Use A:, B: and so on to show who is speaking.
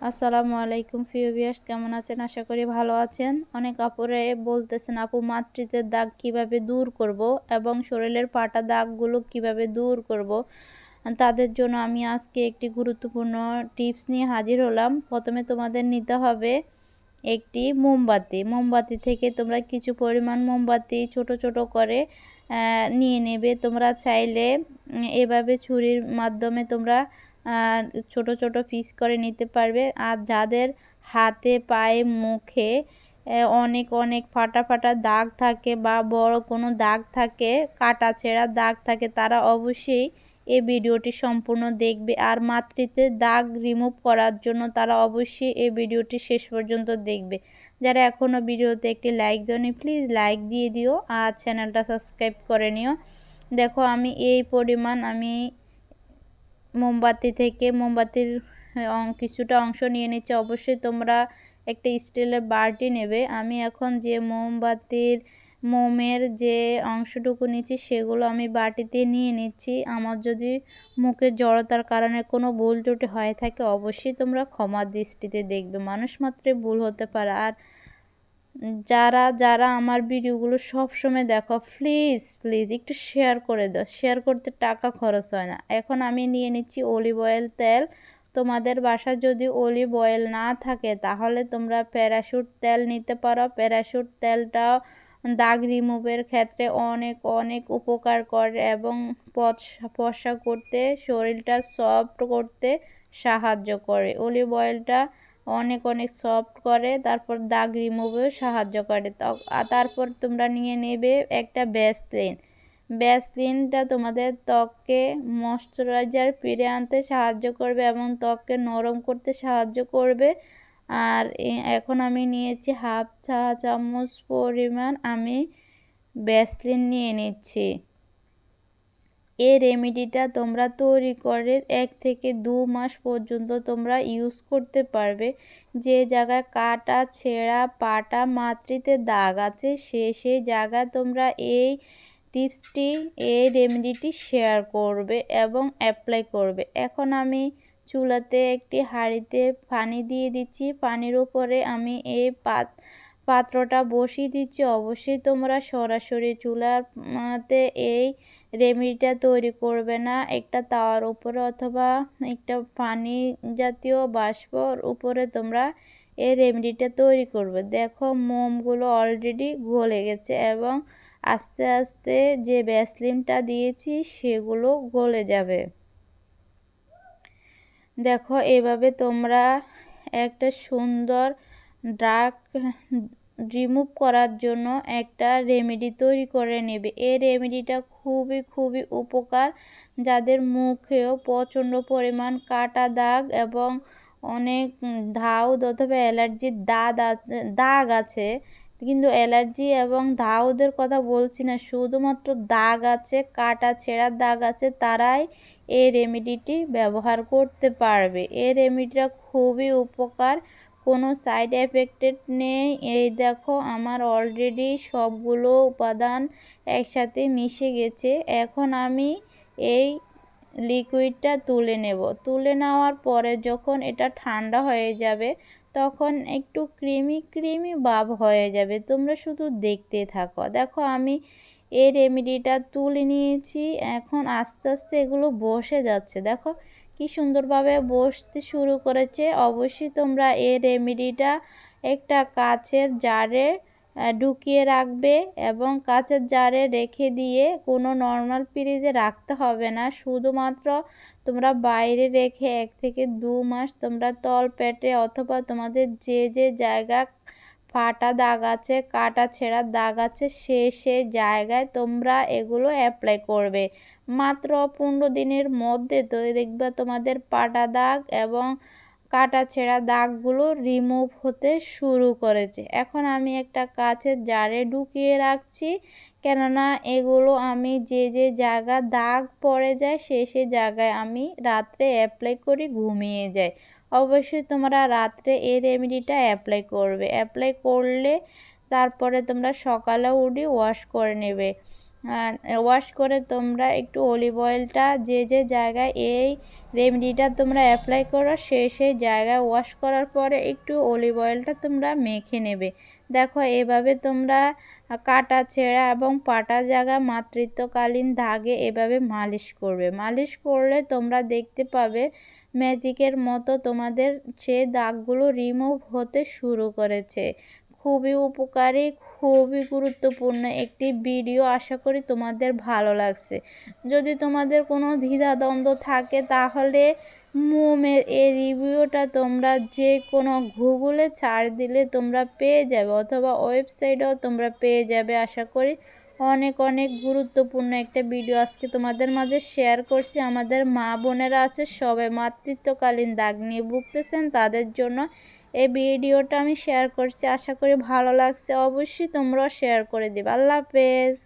A: আসসালামু আলাইকুম ফিওবিয়ার্স কেমন আছেন? আশা করি ভালো আছেন। অনেক আপুরে বলতেছেন, আপু, মাতৃত্বের দাগ কীভাবে দূর করব এবং শরীরের পাটা দাগগুলো কীভাবে দূর করব? তাদের জন্য আমি আজকে একটি গুরুত্বপূর্ণ টিপস নিয়ে হাজির হলাম। প্রথমে তোমাদের নিতে হবে একটি মোমবাতি। মোমবাতি থেকে তোমরা কিছু পরিমাণ মোমবাতি ছোট ছোট করে নিয়ে নেবে। তোমরা চাইলে এভাবে ছুরির মাধ্যমে তোমরা ছোট ছোট পিস করে নিতে পারবে। আর যাদের হাতে, পায়ে, মুখে অনেক অনেক ফাটা ফাটা দাগ থাকে বা বড় কোনো দাগ থাকে, কাটা ছেঁড়া দাগ থাকে, তারা অবশ্যই এই ভিডিওটি সম্পূর্ণ দেখবে। আর মাতৃতে দাগ রিমুভ করার জন্য তারা অবশ্যই এই ভিডিওটি শেষ পর্যন্ত দেখবে। যারা এখনও ভিডিওতে একটি লাইক দেওনি প্লিজ লাইক দিয়ে দিও। আর চ্যানেলটা সাবস্ক্রাইব করে নিও। দেখো, আমি এই পরিমাণ আমি মোমবাতি থেকে মোমবাতির কিছুটা অংশ নিয়ে নিচ্ছে। অবশ্যই তোমরা একটা স্টিলের বাটি নেবে। আমি এখন যে মোমবাতির, মোমের যে অংশটুকু নিচ্ছি, সেগুলো আমি বাটিতে নিয়ে নিচ্ছি। আমার যদি মুখের জড়তার কারণে কোনো ভুল ত্রুটি হয়ে থাকে, অবশ্যই তোমরা ক্ষমা দৃষ্টিতে দেখবে। মানুষ মাত্রই ভুল হতে পারে। আর যারা যারা আমার ভিডিওগুলো সবসময় দেখো প্লিজ প্লিজ একটু শেয়ার করে দাও। শেয়ার করতে টাকা খরচ হয় না। এখন আমি নিয়ে নিচ্ছি অলিভ অয়েল তেল। তোমাদের বাসায় যদি অলিভ অয়েল না থাকে, তাহলে তোমরা প্যারাশুট তেল নিতে পারো। প্যারাশুট তেলটাও দাগ রিমুভের ক্ষেত্রে অনেক অনেক উপকার করে এবং পশা করতে, শরীরটা সফট করতে সাহায্য করে। অলিভ অয়েলটা অনেক অনেক সফট করে, তারপর দাগ রিমুভেও সাহায্য করে। তারপর তোমরা নিয়ে নেবে একটা ব্যাসলিন ব্যাসলিনটা তোমাদের ত্বককে ময়শ্চারাইজার ফিরে আনতে সাহায্য করবে এবং ত্বককে নরম করতে সাহায্য করবে। আর এখন আমি নিয়েছি হাফ চা চামচ পরিমাণ আমি ব্যাসলিন নিয়ে নিচ্ছি। এই রেমেডিটা তোমরা তৈরি করে এক থেকে দু মাস পর্যন্ত তোমরা ইউজ করতে পারবে। যে জায়গায় কাটা, ছেঁড়া, পাটা মাতৃতে দাগ আছে, সে সেই জায়গায় তোমরা এই টিপসটি, এই রেমেডিটি শেয়ার করবে এবং অ্যাপ্লাই করবে। এখন আমি চুলাতে একটি হাঁড়িতে পানি দিয়ে দিচ্ছি। পানির উপরে আমি এই পাত, পাত্রটা বসিয়ে দিচ্ছি। অবশ্যই তোমরা সরাসরি চুলাতে এই রেমেডিটা তৈরি করবে না। একটা তাওয়ার উপরে অথবা একটা পানি জাতীয় বাষ্পর উপরে তোমরা এই রেমেডিটা তৈরি করবে। দেখো, মোমগুলো অলরেডি গলে গেছে এবং আস্তে আস্তে যে ব্যাসলিনটা দিয়েছি, সেগুলো গলে যাবে। দেখো, এভাবে তোমরা একটা সুন্দর ডার্ক রিমুভ করার জন্য একটা রেমেডি তৈরি করে নেবে। এই রেমেডিটা খুবই খুবই উপকার। যাদের মুখেও প্রচণ্ড পরিমাণ কাটা দাগ এবং অনেক ধাউদ অথবা অ্যালার্জির দাগ দাগ আছে, কিন্তু অ্যালার্জি এবং ধাউদের কথা বলছি না, শুধুমাত্র দাগ আছে, কাটা ছেঁড়ার দাগ আছে, তারাই এই রেমেডিটি ব্যবহার করতে পারবে। এই রেমেডিটা খুবই উপকার। কোনো সাইড এফেক্টেড নেই। এই দেখো, আমার অলরেডি সবগুলো উপাদান একসাথে মিশে গেছে। এখন আমি এই লিকুইডটা তুলে নেব। তুলে নেওয়ার পরে যখন এটা ঠান্ডা হয়ে যাবে, তখন একটু ক্রিমি ক্রিমি ভাব হয়ে যাবে। তোমরা শুধু দেখতে থাকো। দেখো, আমি এই রেমেডিটা তুলে নিয়েছি। এখন আস্তে আস্তে এগুলো বসে যাচ্ছে। দেখো কি সুন্দরভাবে বসতে শুরু করেছে। অবশ্যই তোমরা এই রেমেডিটা একটা কাচের জারে ঢুকিয়ে রাখবে এবং কাচের জারে রেখে দিয়ে কোনো নর্মাল ফ্রিজে রাখতে হবে না। শুধুমাত্র তোমরা বাইরে রেখে এক থেকে দু মাস তোমরা তল পেটে অথবা তোমাদের যে যে জায়গা ফাটা দাগ আছে, কাটা ছেঁড়ার দাগ আছে, সে সে জায়গায় তোমরা এগুলো অ্যাপ্লাই করবে। মাত্র পনেরো দিনের মধ্যে তো দেখবে তোমাদের পাটা দাগ এবং কাটা ছেঁড়া দাগগুলো রিমুভ হতে শুরু করেছে। এখন আমি একটা কাছের জারে ঢুকিয়ে রাখছি, কেননা এগুলো আমি যে যে জায়গা দাগ পড়ে যায়, সে সে জায়গায় আমি রাত্রে অ্যাপ্লাই করি, ঘুমিয়ে যাই। অবশ্যই তোমরা রাত্রে এই রেমেডিটা অ্যাপ্লাই করবে। অ্যাপ্লাই করলে তারপরে তোমরা সকালে উঠি ওয়াশ করে নেবে। ওয়াশ করে তোমরা একটু অলিভ অয়েলটা যে যে জায়গায় এই রেমেডিটা তোমরা অ্যাপ্লাই করো সেই সেই জায়গায় ওয়াশ করার পরে একটু অলিভ অয়েলটা তোমরা মেখে নেবে। দেখো, এভাবে তোমরা কাটা, ছেঁড়া এবং পাটা জায়গা মাতৃত্বকালীন দাগে এভাবে মালিশ করবে। মালিশ করলে তোমরা দেখতে পাবে ম্যাজিকের মতো তোমাদের সে দাগগুলো রিমুভ হতে শুরু করেছে। খুবই উপকারী, খুবই গুরুত্বপূর্ণ একটি ভিডিও। আশা করি তোমাদের ভালো লাগছে। যদি তোমাদের কোনো দ্বিধাদ্বন্দ্ব থাকে, তাহলে মোমের এই রিভিউটা তোমরা যে কোনো গুগলে ছাড় দিলে তোমরা পেয়ে যাবে, অথবা ওয়েবসাইটেও তোমরা পেয়ে যাবে। আশা করি অনেক অনেক গুরুত্বপূর্ণ একটা ভিডিও আজকে তোমাদের মাঝে শেয়ার করছি। আমাদের মা বোনেরা আছে সবাই মাতৃত্বকালীন দাগ নিয়ে ভুগতেছেন, তাদের জন্য এই ভিডিওটা আমি শেয়ার করছি। আশা করি ভালো লাগছে। অবশ্যই তোমরাও শেয়ার করে দেবে। আল্লাহ হাফেজ।